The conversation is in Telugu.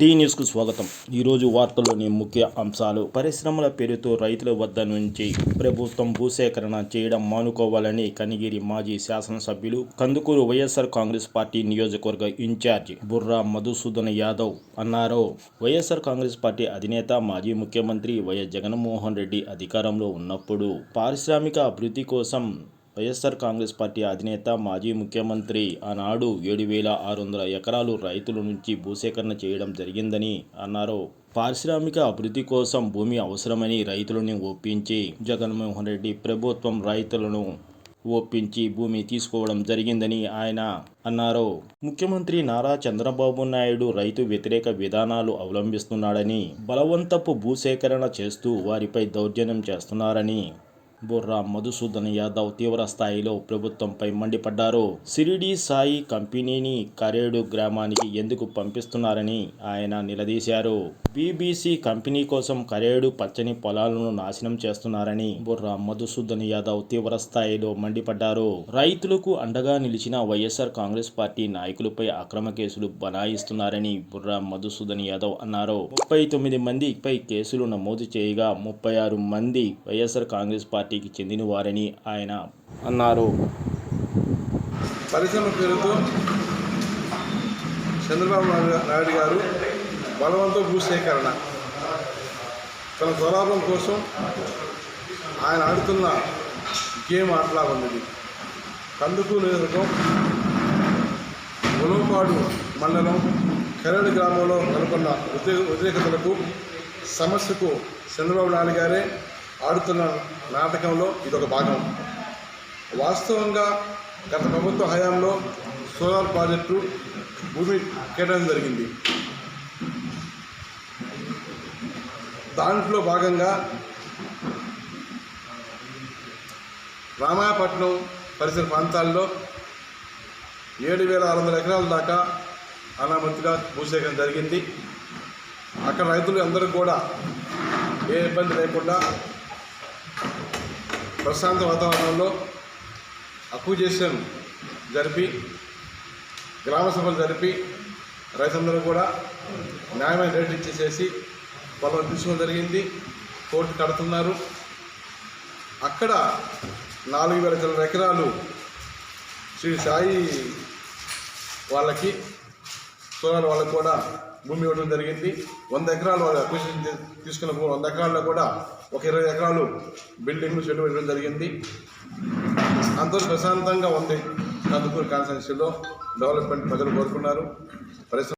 డీ న్యూస్కు స్వాగతం. ఈరోజు వార్తల్లోని ముఖ్య అంశాలు. పరిశ్రమల పేరుతో రైతుల వద్ద నుంచి ప్రభుత్వం భూసేకరణ చేయడం మానుకోవాలని కనిగిరి మాజీ శాసనసభ్యులు కందుకూరు వైఎస్ఆర్ కాంగ్రెస్ పార్టీ నియోజకవర్గ ఇన్ఛార్జ్ బుర్రా మధుసూదన్ యాదవ్ అన్నారు. వైఎస్ఆర్ కాంగ్రెస్ పార్టీ అధినేత మాజీ ముఖ్యమంత్రి వైఎస్ జగన్మోహన్ రెడ్డి అధికారంలో ఉన్నప్పుడు పారిశ్రామిక అభివృద్ధి కోసం వైఎస్ఆర్ కాంగ్రెస్ పార్టీ అధినేత మాజీ ముఖ్యమంత్రి ఆనాడు ఏడు వేల ఆరు వందల ఎకరాలు రైతుల నుంచి భూసేకరణ చేయడం జరిగిందని అన్నారు. పారిశ్రామిక అభివృద్ధి కోసం భూమి అవసరమని రైతులను ఒప్పించి జగన్మోహన్ రెడ్డి ప్రభుత్వం రైతులను ఒప్పించి భూమి తీసుకోవడం జరిగిందని ఆయన అన్నారు. ముఖ్యమంత్రి నారా చంద్రబాబు నాయుడు రైతు వ్యతిరేక విధానాలు అవలంబిస్తున్నాడని బలవంతపు భూసేకరణ చేస్తూ వారిపై దౌర్జన్యం చేస్తున్నారని బుర్రా మధుసూదన్ యాదవ్ తీవ్ర స్థాయిలో ప్రభుత్వంపై మండిపడ్డారు. సిరిడి సాయి కంపెనీని కరేడు గ్రామానికి ఎందుకు పంపిస్తున్నారని ఆయన నిలదీశారు. బీబీసీ కంపెనీ కోసం కరేడు పచ్చని పొలాలను నాశనం చేస్తున్నారని బుర్రా మధుసూదన్ యాదవ్ తీవ్ర స్థాయిలో మండిపడ్డారు. రైతులకు అండగా నిలిచిన వైఎస్ఆర్ కాంగ్రెస్ పార్టీ నాయకులపై అక్రమ కేసులు బనాయిస్తున్నారని బుర్రా మధుసూదన్ యాదవ్ అన్నారు. ముప్పై తొమ్మిది మందిపై కేసులు నమోదు చేయగా ముప్పై ఆరు మంది వైఎస్ఆర్ కాంగ్రెస్ పార్టీ పార్టీకి చెందిన వారని ఆయన అన్నారు. పరిశ్రమ పేరుతో చంద్రబాబు నాయుడు- నాయుడు గారు బలవంతో భూసేకరణ తన స్వలాభం కోసం ఆయన ఆడుతున్న గేమ్ ఆటలా ఉన్నది కందుకు నియోజకవర్గం ఉలవపాడు మండలం కరడు గ్రామంలో నెలకొన్న వ్యతిరేక వ్యతిరేకతలకు సమస్యకు చంద్రబాబు నాయుడు గారే ఆడుతున్న నాటకంలో ఇదొక భాగం. వాస్తవంగా గత ప్రభుత్వ హయాంలో సోలార్ ప్రాజెక్టు భూమి కేటాయించడం జరిగింది. దాంట్లో భాగంగా రామాయపట్నం పరిసర ప్రాంతాల్లో ఏడు వేల ఆరు వందల ఎకరాల దాకా అనామతిగా భూసేకరణ జరిగింది. అక్కడ రైతులు అందరూ కూడా ఏ ఇబ్బంది లేకుండా ప్రశాంత వాతావరణంలో అక్విజేషన్ జరిపి గ్రామ సభలు జరిపి రైతులందరూ కూడా న్యాయమైన రేటు ఇచ్చేసేసి పొలం తీసుకోవడం జరిగింది. కోర్టు కడుతున్నారు. అక్కడ నాలుగు వేల చిల్లర ఎకరాలు శ్రీ సాయి వాళ్ళకి సోలార్ వాళ్ళకి కూడా భూమి ఇవ్వడం జరిగింది. వంద ఎకరాలు వాళ్ళు అక్విజిషన్ తీసుకున్న వంద ఎకరాల్లో కూడా ఒక ఇరవై ఎకరాలు బిల్డింగ్లు షెడ్ ఇవ్వడం జరిగింది. అంత ప్రశాంతంగా ఉంది. కందుకూరు కాన్స్టిట్యూన్సీలో డెవలప్మెంట్ ప్రజలు కోరుకున్నారు. పరిశ్రమ